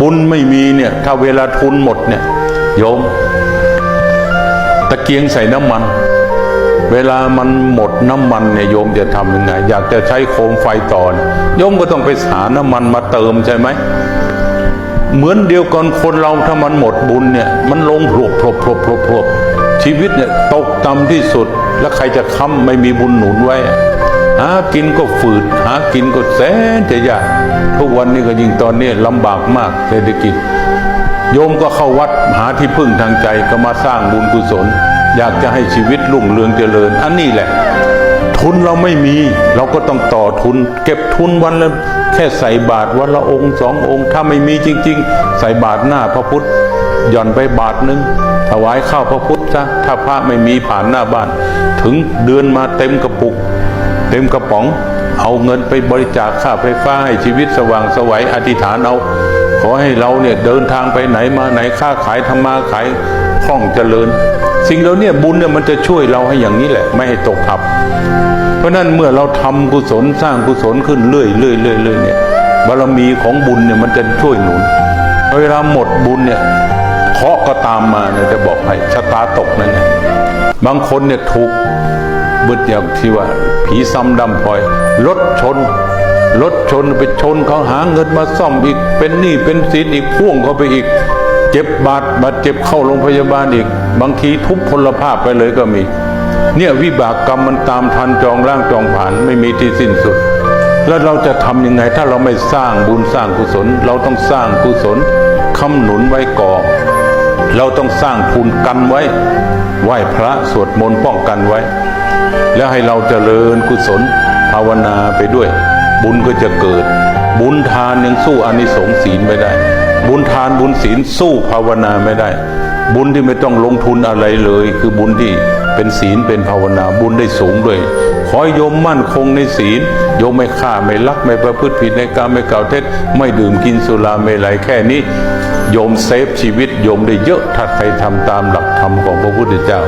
บุญไม่มีเนี่ย ถ้าเวลาทุนหมดเนี่ยโยม ตะเกียงใส่น้ำมัน เวลามันหมดน้ำมันเนี่ยโยมจะทำยังไง อยากจะใช้โคมไฟต่อนโยมก็ต้องไปหาน้ำมันมาเติมใช่ไหมเหมือนเดียวกันคนเราถ้ามันหมดบุญเนี่ยมันลงพรวบพรวบพรวบพรวบพรบชีวิตเนี่ยตกต่ำที่สุด แล้วใครจะค้ำไม่มีบุญหนุนไว้ หากินก็ฝืด หากินก็แสนจะยากทุกวันนี้ก็ยิ่งตอนนี้ลำบากมากเศรษฐกิจ โยมก็เข้าวัดหาที่พึ่งทางใจก็มาสร้างบุญกุศล อยากจะให้ชีวิตรุ่งเรืองเจริญ อันนี้แหละ ทุนเราไม่มีเราก็ต้องต่อทุน เก็บทุนวันละแค่ใส่บาทวันละองค์สององค์ ถ้าไม่มีจริง ๆ ใส่บาทหน้าพระพุทธหย่อนไปบาทหนึ่งถวายข้าวพระพุทธซะถ้าพระไม่มีผ่านหน้าบ้าน ถึงเดือนมาเต็มกระปุก เต็มกระป๋อง เอาเงินไปบริจาคค่าไฟฟ้าให้ชีวิตสว่างสวัยอธิษฐานเอา ขอให้เราเนี่ยเดินทางไปไหนมาไหนค้าขายทำมาขายคล่องเจริญ สิ่งเหล่านี้บุญเนี่ยมันจะช่วยเราให้อย่างนี้แหละ ไม่ให้ตกอับ เพราะนั้นเมื่อเราทำกุศลสร้างกุศลขึ้นเรื่อยเรื่อยเรื่อยเรื่อยเนี่ยบารมีของบุญเนี่ยมันจะช่วยหนุนเวลาหมดบุญเนี่ยเคาะก็ตามมาเนี่ยจะบอกให้ชะตาตกนั่นไงบางคนเนี่ยถูก บึดอย่างที่ว่าผีซ้ำดำพลอยรถชนรถชนไปชนเขาหาเงินมาซ่อมอีกเป็นหนี้เป็นสินอีกพ่วงเขาไปอีก เจ็บบาดบาดเจ็บเข้าโรงพยาบาลอีก บางทีทุบพลภาพไปเลยก็มี เนี่ยวิบากกรรมมันตามทันจองร่างจองผ่านไม่มีที่สิ้นสุด แล้วเราจะทำยังไงถ้าเราไม่สร้างบุญสร้างกุศล เราต้องสร้างกุศลคำหนุนไว้ก่อนเราต้องสร้างทุนกันไว้ ไหว้พระสวดมนต์ป้องกันไว้ แล้วให้เราเจริญกุศลภาวนาไปด้วย บุญก็จะเกิด บุญทานยังสู้อานิสงส์ศีลไม่ได้ บุญทานบุญศีลสู้ภาวนาไม่ได้ บุญที่ไม่ต้องลงทุนอะไรเลย คือบุญที่เป็นศีลเป็นภาวนาบุญได้สูงด้วยขอโยมมั่นคงในศีลโยมไม่ฆ่าไม่ลักไม่ประพฤติผิดในกรรมไม่กล่าวเท็จ ไม่ดื่มกินสุราไม่ไหลแค่นี้ โยมเซฟชีวิตโยมได้เยอะถ้าใครทำตามหลักธรรมของพระพุทธเจ้า